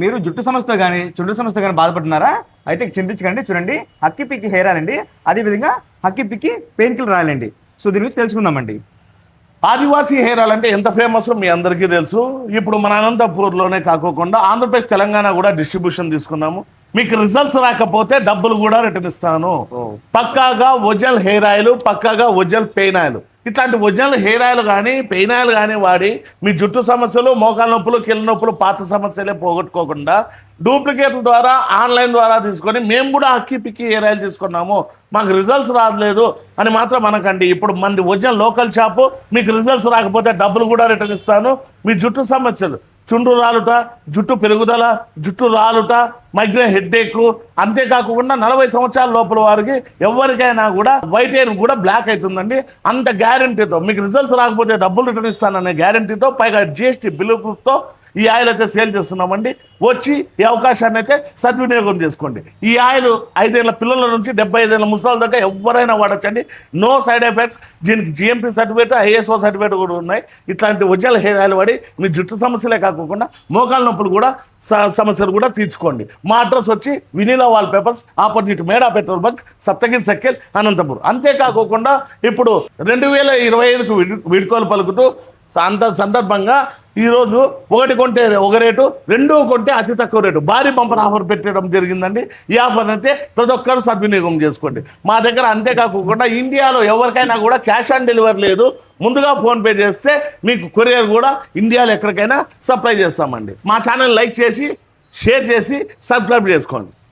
మీరు జుట్టు సమస్యతో కానీ చుట్టు సమస్యతో కానీ బాధపడుతున్నారా? అయితే చింతించకండి చూడండి. హక్కి పిక్కి హెయిర్ ఆయిల్ అండి అదేవిధంగా హక్కి పిక్కి పెయిన్ కిల్లర్ రాయాలండి. సో దీని గురించి తెలుసుకుందామండి. ఆదివాసీ హెయిర్ ఆయిల్ అంటే ఎంత ఫేమస్ మీ అందరికీ తెలుసు. ఇప్పుడు మన అనంతపూర్లోనే కాకోకుండా ఆంధ్రప్రదేశ్ తెలంగాణ కూడా డిస్ట్రిబ్యూషన్ తీసుకున్నాము. మీకు రిజల్ట్స్ రాకపోతే డబ్బులు కూడా రిటర్న్ ఇస్తాను. పక్కాగా ఒరిజినల్ హెయిర్ ఆయిల్ పక్కాగా ఒరిజినల్ పెయిన్ ఆయిల్. ఇట్లాంటి ఒరిజినల్ హెయిర్ ఆయిల్ కానీ పెయిన్ ఆయిల్ కానీ వాడి మీ జుట్టు సమస్యలు మోకాల నొప్పులు కీళ్ళ నొప్పులు పాత సమస్యలే పోగొట్టుకోకుండా డూప్లికేట్ల ద్వారా ఆన్లైన్ ద్వారా తీసుకొని మేము కూడా అక్కి పిక్కి హెయిర్ ఆయిల్ తీసుకున్నాము. మాకు రిజల్ట్స్ రాలేదు అని మాత్రం అనకండి. ఇప్పుడు మంది ఒరిజినల్ లోకల్ షాపు మీకు రిజల్ట్స్ రాకపోతే డబ్బులు కూడా రిటర్న్ ఇస్తాను. మీ జుట్టు సమస్యలు చుండ్రు రాలుట జుట్టు పెరుగుదల జుట్టు రాలుట మైగ్రేన్ హెడ్ఏక్ అంతేకాకుండా నలభై సంవత్సరాల లోపల వారికి ఎవరికైనా కూడా వైట్ హెయిర్ కూడా బ్లాక్ అవుతుందండి. అంత గ్యారంటీతో మీకు రిజల్ట్స్ రాకపోతే డబ్బులు రిటర్న్ ఇస్తాననే గ్యారంటీతో పైగా జిఎస్టీ బిల్లుతో ఈ ఆయిల్ అయితే సేల్ చేస్తున్నామండి. వచ్చి ఈ అవకాశాన్ని అయితే సద్వినియోగం చేసుకోండి. ఈ ఆయిల్ ఐదేళ్ళ పిల్లల నుంచి డెబ్బై ఐదేళ్ళ ముసలాల దాకా ఎవరైనా వాడచ్చండి. No side effects. దీనికి జిఎంపీ సర్టిఫికేట్ ఐఎస్ఓ సర్టిఫికేట్ కూడా ఉన్నాయి. ఇట్లాంటి ఉజ్జల హెయిర్ ఆయిల్ వాడి మీ జుట్టు సమస్యలే కాకుండా మోకాల నొప్పులు కూడా స- సమస్యలు కూడా తీర్చుకోండి. మా అడ్రస్ వచ్చి వినీలా వాల్ పేపర్స్ ఆపోజిట్ మేడా petrol bunk Saptagiri circle Anantapur. అంతేకాకుండా ఇప్పుడు రెండు వేల ఇరవై ఐదుకు విడుకోలు పలుకుతూ అంత సందర్భంగా ఈరోజు ఒకటి కొంటే ఒక రేటు రెండు కొంటే అతి తక్కువ రేటు. భారీ బంపర్ ఆఫర్ పెట్టడం జరిగిందండి. ఈ ఆఫర్ అయితే ప్రతి ఒక్కరు సద్వినియోగం చేసుకోండి. మా దగ్గర అంతేకాకుండా ఇండియాలో ఎవరికైనా కూడా క్యాష్ ఆన్ డెలివరీ లేదు. ముందుగా ఫోన్పే చేస్తే మీకు కొరియర్ కూడా ఇండియాలో ఎక్కడికైనా సప్లై చేస్తామండి. మా ఛానల్ లైక్ చేసి షేర్ చేసి సబ్స్క్రైబ్ చేసుకోండి.